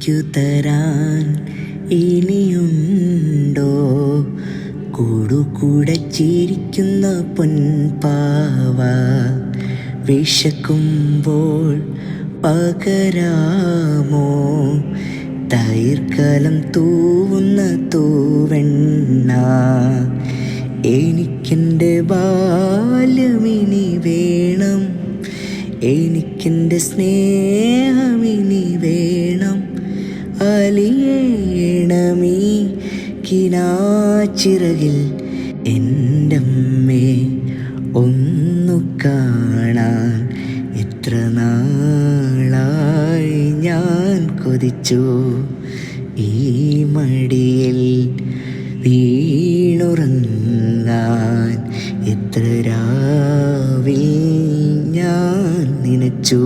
എനിക്കു തരാൻ ഇനിയുണ്ടോ? കൂടുകൂടെ ചിരിക്കുന്ന പൊൻപാവ വിശക്കുമ്പോൾ പകരാമോ? തൈർക്കലം തൂവുന്ന തൂവെണ്ണ എനിക്കെന്റെ ബാല്യമിനി വേണം. എനിക്കെന്റെ സ്നേഹമിനി വേണം. അലിയേണമീ കിനാച്ചിറകിൽ എന്റെ അമ്മേ ഒന്നു കാണാൻ എത്ര നാളായി ഞാൻ കൊതിച്ചു. ഈ മടിയിൽ വീണുറങ്ങാൻ എത്ര രാവിൽ ഞാൻ നനച്ചു.